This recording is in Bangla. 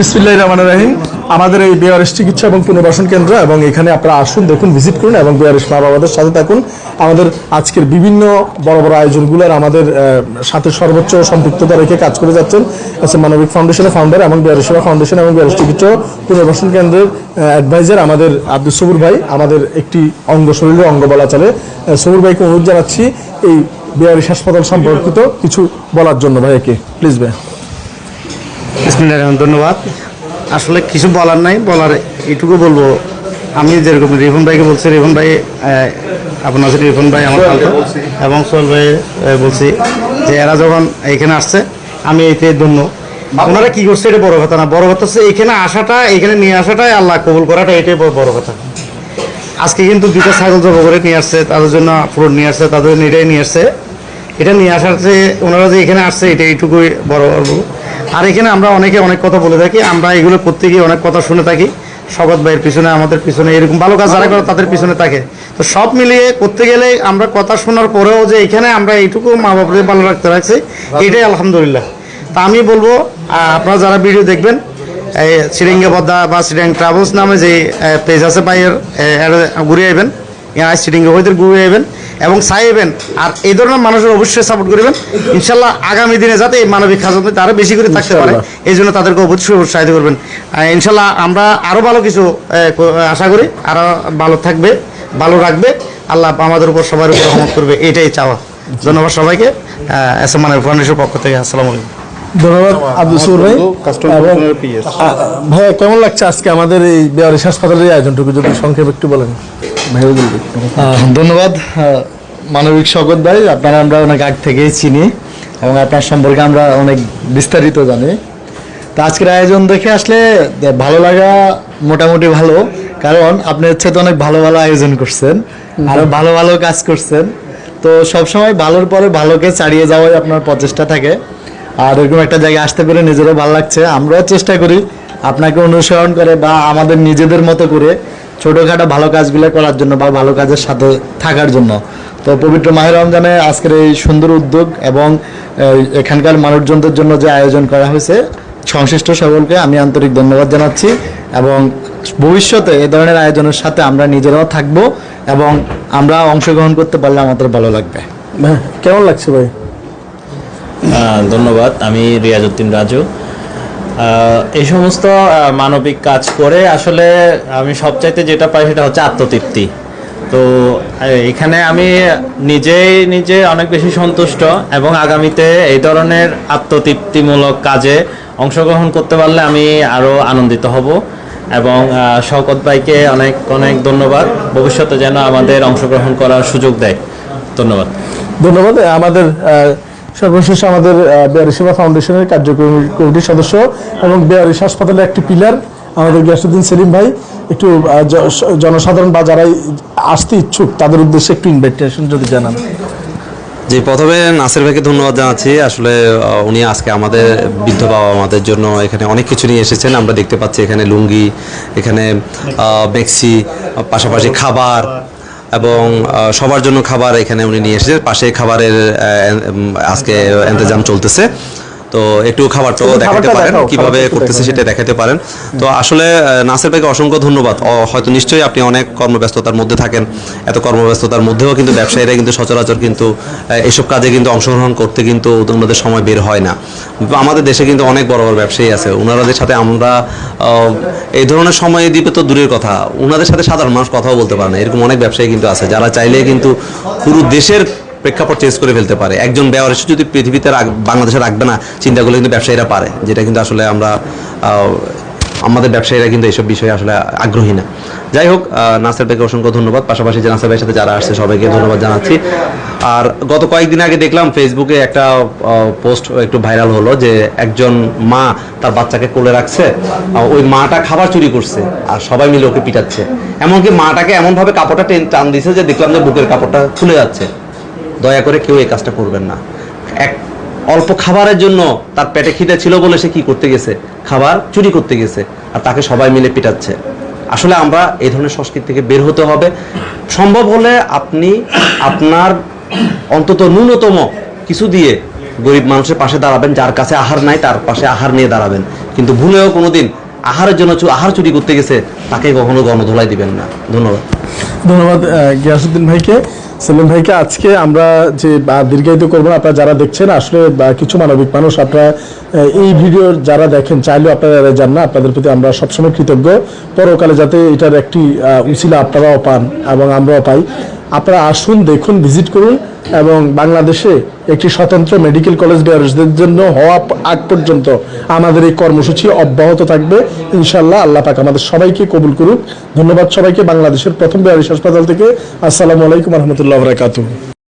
বিসমিল্লাহ রহমান রাহিম। আমাদের এই বিআরএস চিকিৎসা এবং পুনর্বাসন কেন্দ্র এবং এখানে আপনারা আসুন, দেখুন ভিজিট করুন এবং বিআরএস মা বাবাদের সাথে থাকুন। আমাদের আজকের বিভিন্ন বড় বড় আয়োজনগুলোর আমাদের সাথে সর্বোচ্চ সম্পৃক্ততা রেখে কাজ করে যাচ্ছেন এম মানবিক ফাউন্ডেশনের ফাউন্ডার এবং বিআরএস সেবা ফাউন্ডেশন এবং বিআরএস চিকিৎসা পুনর্বাসন কেন্দ্রের অ্যাডভাইজার আমাদের আব্দুল সবুর ভাই, আমাদের একটি অঙ্গ শরীরের অঙ্গ বলা চলে সবুর ভাইকে অনুরোধ জানাচ্ছি এই বিআরএস হাসপাতাল সম্পর্কিত কিছু বলার জন্য ভাইকে। প্লিজ ভাই। ধন্যবাদ। আসলে কিছু বলার নাই বলার এইটুকু বলব। আমি যেরকম রিফন ভাইকে বলছি রিফন ভাই আপনার হচ্ছে রিফন ভাই আমার খালতো এবং সোহেল ভাই বলছি যে এরা যখন এখানে আসছে আমি এইতে ধন্য। আপনারা কি করছে এটা বড় কথা না। বড় কথা হচ্ছে এখানে আসাটা এখানে নিয়ে আসাটাই আল্লাহ কবুল করাটা এটাই বড় বড় কথা। আজকে কিন্তু দুটো ছাগল জব করে নিয়ে আসছে তাদের জন্য ফ্রুট নিয়ে আসছে তাদের জন্য এটাই নিয়ে আসছে। এটা নিয়ে আসার যে ওনারা যে এখানে আসছে, এটা এইটুকুই বড় বলব আর এখানে আমরা অনেকে অনেক কথা বলে থাকি, আমরা এগুলো করতে গিয়ে অনেক কথা শুনে থাকি। সগত ভাইয়ের পিছনে, আমাদের পিছনে, এরকম ভালো কাজ যারা করে তাদের পিছনে থাকে। তো সব মিলিয়ে করতে গেলে আমরা কথা শোনার পরেও যে এখানে আমরা এইটুকু মা বাবাদের ভালো রাখতে রাখছি, এটাই আলহামদুলিল্লাহ। তা আমি বলব আপনারা যারা ভিডিও দেখবেন, এই শ্রীরঙ্গে পদ্মা বা শ্রীরঙ্গ ট্রাভেলস নামে যে পেজ আছে, ভাইয়ের ঘুরে আইবেন। শ্রীরঙ্গে হইতে ঘুরে আইবেন। এবং চাইবেন আর এই ধরনের মানুষের অবশ্যই সাপোর্ট করবেন। ইনশাল্লাহ আগামী দিনে যাতে এই মানবিক খাজনাতে আরও বেশি করে থাকতে পারে এই জন্য তাদেরকে অবশ্যই উৎসাহিত করবেন। ইনশাল্লাহ আমরা আরও ভালো কিছু আশা করি আরও ভালো থাকবে ভালো রাখবে। আল্লাহ আমাদের উপর সবার উপর রহমত করবে এটাই চাওয়া। ধন্যবাদ সবাইকে। এস এম মানবিক ফাউন্ডেশনের পক্ষ থেকে আসসালামু আলাইকুম। ধন্যবাদ আব্দুল সুর ভাই। ভাইয়া কেমন লাগছে আজকে আমাদের এই বেয়ারিশ হাসপাতালের আয়োজনটুকু? যদি সংক্ষেপে একটু বলেন। ধন্যবাদ। মানবিক স্বগত ভাই আপনারা আমরা অনেক আগ থেকেই চিনি এবং আপনার সম্পর্কে আমরা অনেক বিস্তারিত জানি। তো আজকের আয়োজন দেখে আসলে ভালো লাগা মোটামুটি ভালো কারণ আপনি হচ্ছে তো অনেক ভালো ভালো আয়োজন করছেন আরও ভালো ভালো কাজ করছেন। তো সবসময় ভালোর পরে ভালোকে ছাড়িয়ে যাওয়াই আপনার প্রচেষ্টা থাকে। আর এরকম একটা জায়গায় আসতে পেরে নিজেরও ভালো লাগছে। আমরাও চেষ্টা করি আপনাকে অনুসরণ করে বা আমাদের নিজেদের মতো করে ছোটোখাটো ভালো কাজগুলো করার জন্য বা ভালো কাজের সাথে থাকার জন্য। তো পবিত্র মাহের রমজানে আজকের এই সুন্দর উদ্যোগ এবং এখানকার মানুষজনদের জন্য যে আয়োজন করা হয়েছে সংশ্লিষ্ট সকলকে আমি আন্তরিক ধন্যবাদ জানাচ্ছি এবং ভবিষ্যতে এ ধরনের আয়োজনের সাথে আমরা নিজেরাও থাকব এবং আমরা অংশগ্রহণ করতে পারলে আমাদের ভালো লাগবে। ভাই, কেমন লাগছে ভাই? ধন্যবাদ। আমি রিয়াজউদ্দিন রাজু। আহ, এই সমস্ত মানবিক কাজ করে আসলে আমি সবচাইতে যেটা পাই সেটা হচ্ছে আত্মতৃপ্তি। তো এখানে আমি নিজেই নিজে অনেক বেশি সন্তুষ্ট এবং আগামীতে এই ধরনের আত্মতৃপ্তিমূলক কাজে অংশগ্রহণ করতে পারলে আমি আরও আনন্দিত হব এবং শওকত ভাইকে অনেক অনেক ধন্যবাদ। ভবিষ্যতে যেন আমাদের অংশগ্রহণ করার সুযোগ দেয়। ধন্যবাদ। ধন্যবাদ। আমাদের সর্বশেষ আমাদের বেয়ারি সেবা ফাউন্ডেশনের কার্যকরী কমিটির সদস্য এবং বেয়ারিশ হাসপাতালের একটি পিলার আমাদের গিয়াসুদ্দিন সেলিম ভাই। একটু জনসাধারণ বা যারাই আসতে ইচ্ছুক, তাদের উদ্দেশ্যে একটু ইনভাইটেশন যদি জানান। জি, প্রথমে নাসির ভাইকে ধন্যবাদ জানাচ্ছি। আসলে উনি আজকে আমাদের, বৃদ্ধ বাবা আমাদের জন্য এখানে অনেক কিছু নিয়ে এসেছেন। আমরা দেখতে পাচ্ছি এখানে লুঙ্গি, এখানে মেক্সি পাশাপাশি খাবার এবং সবার জন্য খাবার এখানে উনি নিয়ে এসেছে। পাশে খাবারের আজকে ইন্তজাম চলতেছে। তো একটু খাবারটাও একটু দেখাতে পারেন কীভাবে করতেছে সেটা দেখাতে পারেন। তো আসলে নাসির ভাইকে অসংখ্য ধন্যবাদ। হয়তো নিশ্চয়ই আপনি অনেক কর্মব্যস্ততার মধ্যে থাকেন। এত কর্মব্যস্ততার মধ্যেও কিন্তু ব্যবসায়ীরা কিন্তু সচরাচর কিন্তু এসব কাজে কিন্তু অংশগ্রহণ করতে কিন্তু ওনাদের সময় বের হয় না। আমাদের দেশে কিন্তু অনেক বড় বড় ব্যবসায়ী আছে। ওনাদের সাথে আমরা এই ধরনের সময় দিবে তো দূরের কথা। ওনাদের সাথে সাধারণ মানুষ কথাও বলতে পারে না। এরকম অনেক ব্যবসায়ী কিন্তু আছে। যারা চাইলে কিন্তু পুরো দেশের প্রেক্ষাপট চেঞ্জ করে ফেলতে পারে। একজন ব্যবহার এসে যদি পৃথিবীতে বাংলাদেশে রাখবে না চিন্তা করলে কিন্তু ব্যবসায়ীরা পারে, যেটা কিন্তু আসলে আমরা আমাদের ব্যবসায়ীরা কিন্তু এইসব বিষয়ে আসলে আগ্রহী না। যাই হোক নাসের ভাইকে অসংখ্য ধন্যবাদ। পাশাপাশি যে নাসের ভাইয়ের সাথে যারা আসছে, সবাইকে ধন্যবাদ জানাচ্ছি। আর গত কয়েকদিন আগে দেখলাম ফেসবুকে একটা পোস্ট একটু ভাইরাল হলো যে একজন মা তার বাচ্চাকে কোলে রাখছে ওই মাটা খাবার চুরি করছে আর সবাই মিলে ওকে পিটাচ্ছে। এমনকি মাটাকে এমনভাবে কাপড়টা টেন, টান দিছে যে দেখলাম যে বুকের কাপড়টা খুলে যাচ্ছে। দয়া করে কেউ এই কাজটা করবেন না। এক, অল্প খাবারের জন্য তার পেটে খিদে ছিল বলে সে কি করতে গেছে? খাবার চুরি করতে গেছে আর তাকে সবাই মিলে পিটাচ্ছে। আসলে আমরা এই ধরনের সংস্কৃতি থেকে বের হতে হবে। সম্ভব হলে আপনি আপনার অন্তত ন্যূনতম কিছু দিয়ে গরিব মানুষের পাশে দাঁড়াবেন, যার কাছে আহার নাই তার পাশে আহার নিয়ে দাঁড়াবেন। কিন্তু ভুলেও কোনোদিন আহারের জন্য আহার চুরি করতে গেছে তাকে কখনো গণধোলাই দিবেন না। ধন্যবাদ। ধন্যবাদ গিয়াসুদ্দিন ভাইকে। সেলিম ভাইকে আজকে আমরা যে দীর্ঘায়িত করব আপনারা যারা দেখছেন, আসলে কিছু মানবিক মানুষ, আপনারা এই ভিডিওর যারা দেখেন, চাইলেও আপনারা যান না, আপনাদের প্রতি আমরা সবসময় কৃতজ্ঞ। পরকালে যাতে এটার একটি উছিলা আপনারাও পান এবং আমরাও পাই। আপনারা আসুন, দেখুন, ভিজিট করুন এবং বাংলাদেশে একটি স্বতন্ত্র মেডিকেল কলেজ বেয়ারসদের জন্য হওয়া আগ পর্যন্ত আমাদের এই কর্মসূচি অব্যাহত থাকবে। ইনশাল্লাহ আল্লাহ পাক আমাদের সবাইকে কবুল করুক। ধন্যবাদ সবাইকে। বাংলাদেশের প্রথম বেয়ারিস হাসপাতাল থেকে আসসালামু আলাইকুম রহমতুল্লাহ বরাকাতুহ।